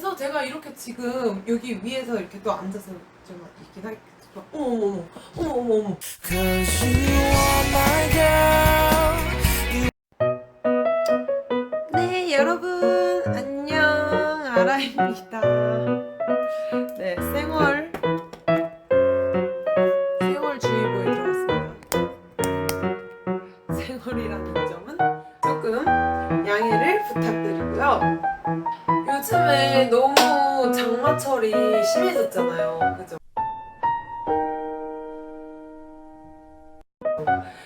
그래서 제가 이렇게 지금 여기 위에서 이렇게 또 앉아서 좀 있긴 하겠지만 어머 어머 어머. 네 여러분. 안녕. 아라입니다. 네 생얼 생얼 주의보에 들어왔습니다. 생얼이라는 점은 조금 양해를 부탁드리고요 장마철이 심해졌잖아요 그죠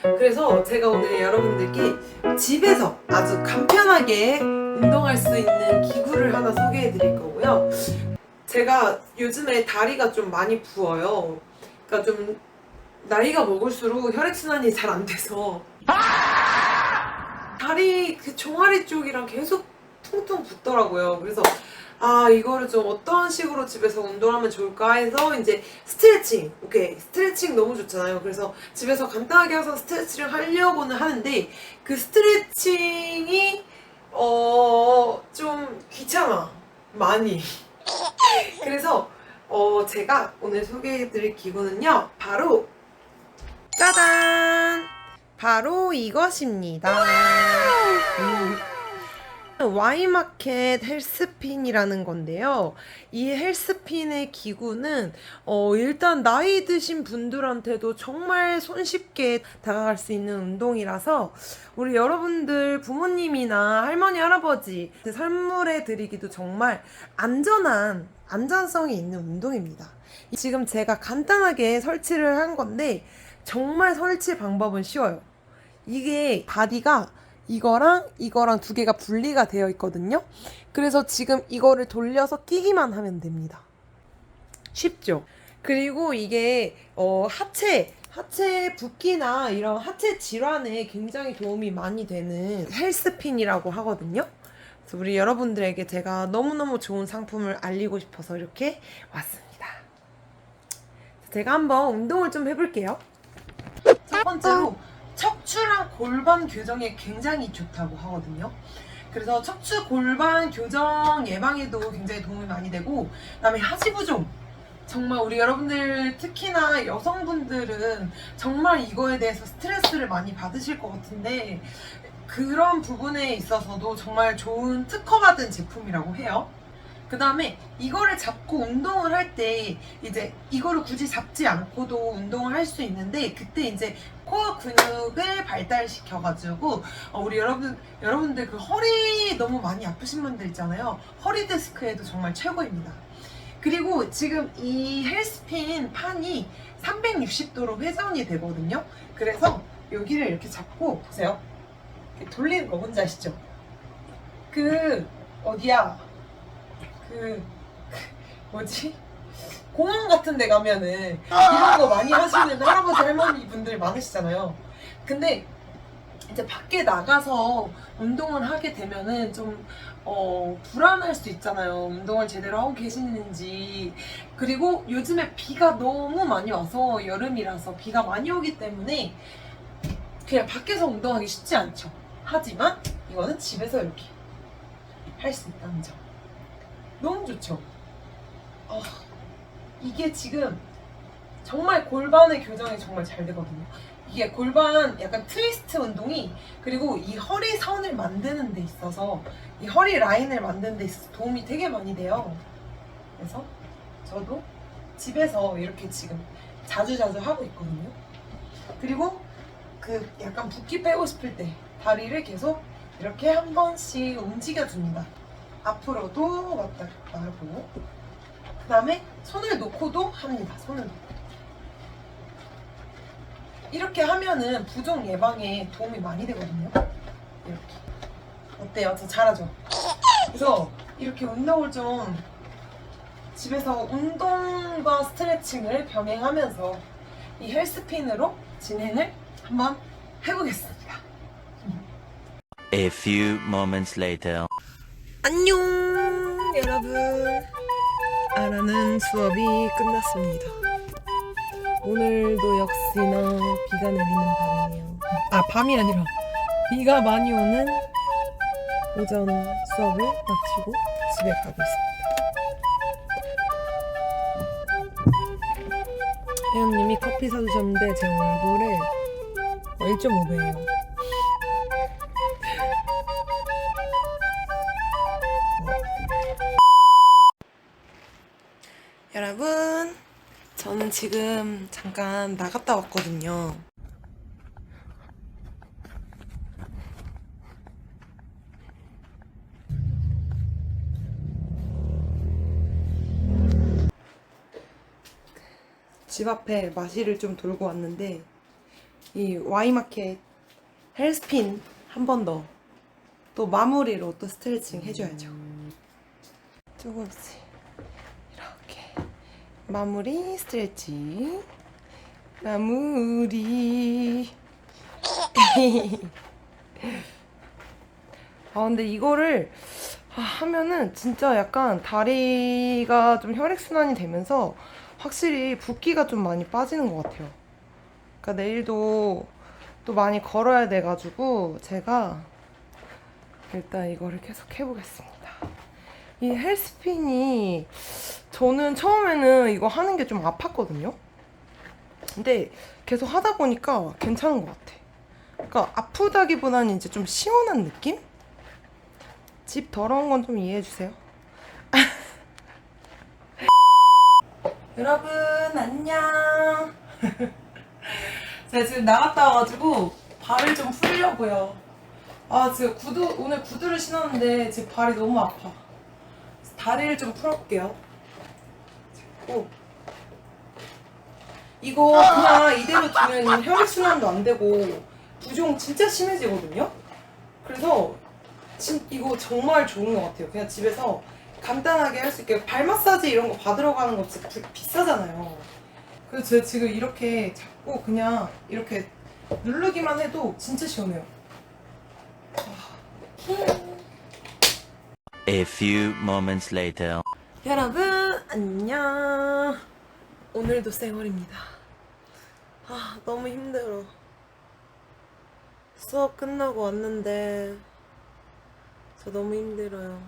그래서 제가 오늘 여러분들께 집에서 아주 간편하게 운동할 수 있는 기구를 하나 소개해 드릴 거고요. 제가 요즘에 다리가 좀 많이 부어요. 그러니까 좀 나이가 먹을수록 혈액순환이 잘 안 돼서 다리 그 종아리 쪽이랑 계속 퉁퉁 붓더라고요. 그래서 아 이거를 좀 어떤 식으로 집에서 운동하면 좋을까 해서 이제 스트레칭 오케이 스트레칭 너무 좋잖아요. 그래서 집에서 간단하게 해서 스트레칭을 하려고는 하는데 그 스트레칭이 어 좀 귀찮아 많이. 그래서 어 제가 오늘 소개해드릴 기구는요 바로 짜잔 바로 이것입니다. 음. 와이마켓 헬스핀이라는 건데요. 이 헬스핀의 기구는 어, 일단 나이 드신 분들한테도 정말 손쉽게 다가갈 수 있는 운동이라서 우리 여러분들 부모님이나 할머니 할아버지 선물해 드리기도 정말 안전한 안전성이 있는 운동입니다. 지금 제가 간단하게 설치를 한 건데 정말 설치 방법은 쉬워요. 이게 바디가 이거랑 이거랑 두 개가 분리가 되어 있거든요. 그래서 지금 이거를 돌려서 끼기만 하면 됩니다. 쉽죠? 그리고 이게 어, 하체 하체 붓기나 이런 하체 질환에 굉장히 도움이 많이 되는 헬스핀이라고 하거든요. 그래서 우리 여러분들에게 제가 너무너무 좋은 상품을 알리고 싶어서 이렇게 왔습니다. 제가 한번 운동을 좀 해볼게요. 첫 번째로 척추랑 골반 교정에 굉장히 좋다고 하거든요. 그래서 척추 골반 교정 예방에도 굉장히 도움이 많이 되고 그다음에 하지부종 정말 우리 여러분들 특히나 여성분들은 정말 이거에 대해서 스트레스를 많이 받으실 것 같은데 그런 부분에 있어서도 정말 좋은 특허받은 제품이라고 해요. 그 다음에 이거를 잡고 운동을 할 때 이제 이거를 굳이 잡지 않고도 운동을 할 수 있는데 그때 이제 코어 근육을 발달시켜가지고 어, 우리 여러분 여러분들 그 허리 너무 많이 아프신 분들 있잖아요. 허리 디스크에도 정말 최고입니다. 그리고 지금 이 헬스핀 판이 360도로 회전이 되거든요. 그래서 여기를 이렇게 잡고 보세요. 돌리는 거 뭔지 아시죠? 그 어디야? 그, 그 뭐지? 공원 같은 데 가면은 이런 거 많이 하시는 할아버지 할머니 분들 많으시잖아요. 근데 이제 밖에 나가서 운동을 하게 되면은 좀 어, 불안할 수 있잖아요. 운동을 제대로 하고 계시는지. 그리고 요즘에 비가 너무 많이 와서 여름이라서 비가 많이 오기 때문에 그냥 밖에서 운동하기 쉽지 않죠. 하지만 이거는 집에서 이렇게 할 수 있다는 점. 너무 좋죠? 아, 이게 지금 정말 골반의 교정이 정말 잘 되거든요. 이게 골반 약간 트위스트 운동이 그리고 이 허리 선을 만드는 데 있어서 이 허리 라인을 만드는 데 있어서 도움이 되게 많이 돼요. 그래서 저도 집에서 이렇게 지금 자주자주 하고 있거든요. 그리고 그 약간 붓기 빼고 싶을 때 다리를 계속 이렇게 한 번씩 움직여 줍니다. 앞으로도 왔다 갔다 하고 그 다음에 손을 놓고도 합니다. 손을 이렇게 하면은 부종 예방에 도움이 많이 되거든요. 이렇게 어때요? 저 잘하죠? 그래서 이렇게 운동을 좀 집에서 운동과 스트레칭을 병행하면서 이 헬스핀으로 진행을 한번 해보겠습니다. A few moments later. 안녕. 여러분 아라는 수업이 끝났습니다. 오늘도 역시나 비가 내리는 밤이네요. 아 밤이 아니라. 비가 많이 오는 오전 수업을 마치고 집에 가고 있습니다. 회원님이 커피 사주셨는데 제 얼굴에 어, 1.5배예요. 여러분, 저는 지금 잠깐 나갔다 왔거든요. 집 앞에 마실을 좀 돌고 왔는데 이 와이마켓 헬스핀 한 번 더 또 마무리로 또 스트레칭 해줘야죠. 조금씩 마무리 스트레칭 마무리 아 근데 이거를 아, 하면은 진짜 약간 다리가 좀 혈액순환이 되면서 확실히 붓기가 좀 많이 빠지는 것 같아요. 그러니까 내일도 또 많이 걸어야 돼가지고 제가 일단 이거를 계속 해보겠습니다. 이 헬스핀이 저는 처음에는 이거 하는 게 좀 아팠거든요. 근데 계속 하다 보니까 괜찮은 것 같아. 그러니까 아프다기보다는 이제 좀 시원한 느낌? 집 더러운 건 좀 이해해 주세요. 여러분 안녕. 제가 지금 나갔다 와가지고 발을 좀 풀려고요. 아 지금 구두 오늘 구두를 신었는데 지금 발이 너무 아파. 다리를 좀 풀어볼게요. 잡고 이거 그냥 이대로 두면 혈액 순환도 안 되고 부종 진짜 심해지거든요. 그래서 진, 이거 정말 좋은 것 같아요. 그냥 집에서 간단하게 할 수 있게 발 마사지 이런 거 받으러 가는 거 진짜 비- 비싸잖아요. 그래서 제가 지금 이렇게 잡고 그냥 이렇게 누르기만 해도 진짜 시원해요. A few moments later. 여러분 안녕. 오늘도 쌩얼입니다. 아 너무 힘들어. 수업 끝나고 왔는데 저 너무 힘들어요.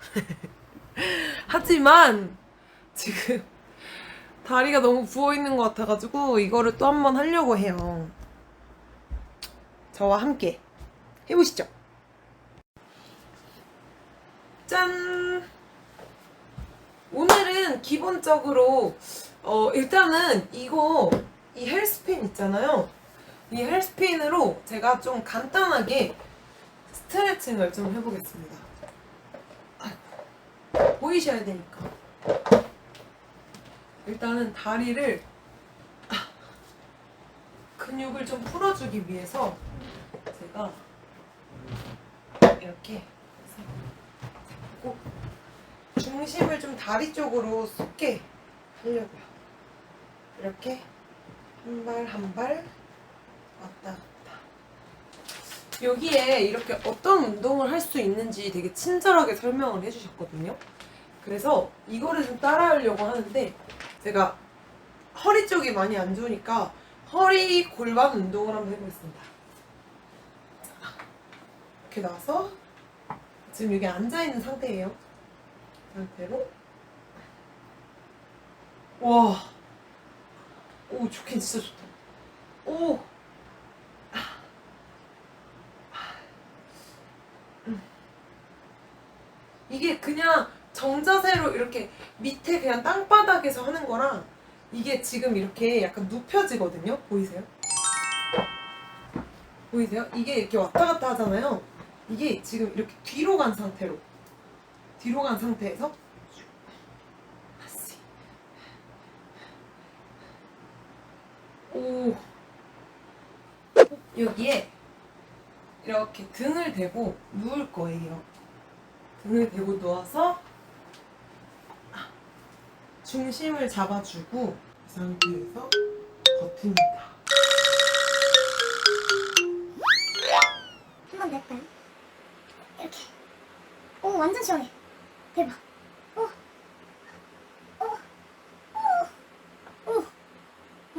하지만 지금 다리가 너무 부어 있는 것 같아가지고 이거를 또 한 번 하려고 해요. 저와 함께 해보시죠. 짠! 오늘은 기본적으로 어 일단은 이거 이 헬스핀 있잖아요. 이 헬스핀으로 제가 좀 간단하게 스트레칭을 좀 해보겠습니다. 아이고, 보이셔야 되니까. 일단은 다리를 아, 근육을 좀 풀어주기 위해서 제가 이렇게 잡고 중심을 좀 다리 쪽으로 쏟게 하려고요. 이렇게 한 발 한 발 왔다 갔다. 여기에 이렇게 어떤 운동을 할 수 있는지 되게 친절하게 설명을 해주셨거든요. 그래서 이거를 좀 따라하려고 하는데 제가 허리 쪽이 많이 안 좋으니까 허리 골반 운동을 한번 해보겠습니다. 이렇게 나와서 지금 여기 앉아 있는 상태예요. 상태로 와, 오 좋긴 진짜 좋다. 오, 음. 이게 그냥 정자세로 이렇게 밑에 그냥 땅바닥에서 하는 거랑 이게 지금 이렇게 약간 눕혀지거든요. 보이세요? 보이세요? 이게 이렇게 왔다 갔다 하잖아요. 이게 지금 이렇게 뒤로 간 상태로 뒤로 간 상태에서. 오 여기에 이렇게 등을 대고 누울 거예요. 등을 대고 누워서 아, 중심을 잡아주고 이 상태에서 버팁니다. 한번더 할까요? 완전 시원해. 대박. 오. 오. 오. 오.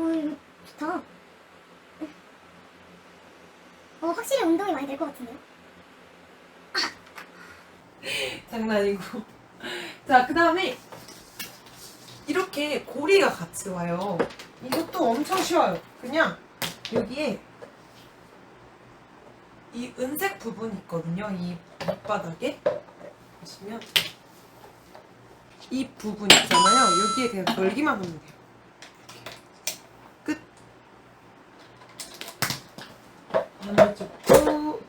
오, 이거 좋다. 어, 확실히 운동이 많이 될 것 같은데요? 장난이고. 자, 그 다음에 이렇게 고리가 같이 와요. 이것도 엄청 쉬워요. 그냥 여기에 이 은색 부분이 있거든요. 이 밑바닥에 보시면 이 부분 있잖아요. 여기에 그냥 걸기만 하면 돼요. 끝. 반대쪽도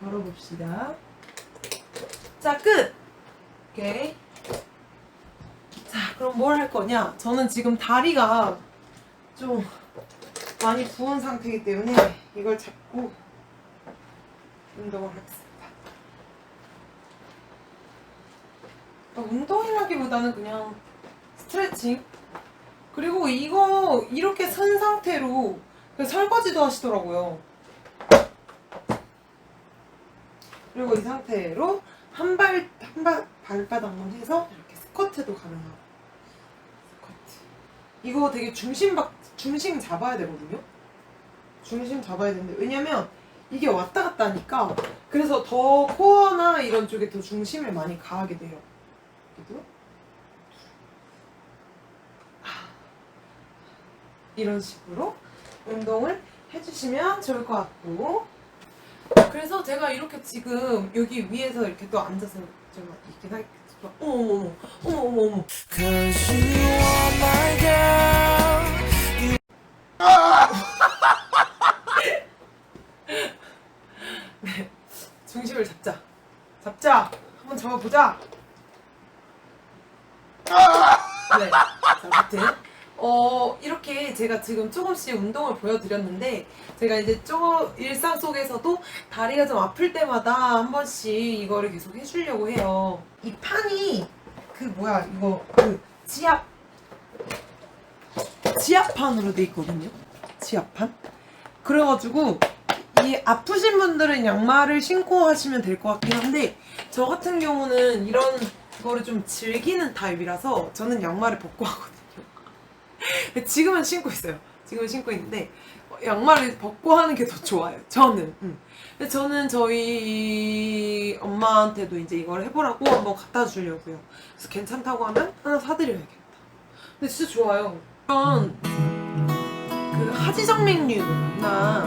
걸어봅시다. 자, 끝! 오케이. 자, 그럼 뭘 할 거냐? 저는 지금 다리가 좀 많이 부은 상태이기 때문에 이걸 잡고 운동을 하겠습니다. 그러니까 운동이라기보다는 그냥 스트레칭. 그리고 이거 이렇게 선 상태로 그냥 설거지도 하시더라고요. 그리고 이 상태로 한 발, 한 발, 발바닥만 해서 이렇게 스쿼트도 가능하고. 스쿼트. 이거 되게 중심 박, 중심 잡아야 되거든요? 중심 잡아야 되는데, 왜냐면 이게 왔다 갔다 하니까, 그래서 더 코어나 이런 쪽에 더 중심을 많이 가하게 돼요. 여기도. 이런 식으로 운동을 해주시면 좋을 것 같고 그래서 제가 이렇게 지금 여기 위에서 이렇게 또 앉아서 좀 있긴 하겠지만 어머머머 어머머머 my girl. 중심을 잡자 잡자 한번 잡아보자 네 자, 아무튼 어 이렇게 제가 지금 조금씩 운동을 보여드렸는데 제가 이제 좀 일상 속에서도 다리가 좀 아플 때마다 한 번씩 이거를 계속 해주려고 해요. 이 판이 그 뭐야 이거 그 지압 지압판으로 돼 있거든요. 지압판? 그래가지고 이 아프신 분들은 양말을 신고 하시면 될 것 같긴 한데 저 같은 경우는 이런 거를 좀 즐기는 타입이라서 저는 양말을 벗고 하거든요. 지금은 신고 있어요. 지금은 신고 있는데 어, 양말을 벗고 하는 게 더 좋아요. 저는. 음. 근데 저는 저희 엄마한테도 이제 이걸 해보라고 한번 갖다 주려고요. 그래서 괜찮다고 하면 하나 사드려야겠다. 근데 진짜 좋아요. 이런 그 하지정맥류나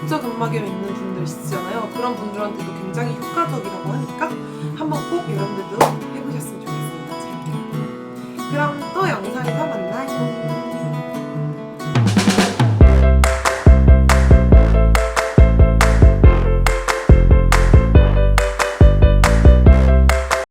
진짜 근막염 있는 분들 있으잖아요. 그런 분들한테도 굉장히 효과적이라고 하니까 한번 꼭 여러분들도 해보셨으면 좋겠습니다. 그럼 또 영상에서 만나요.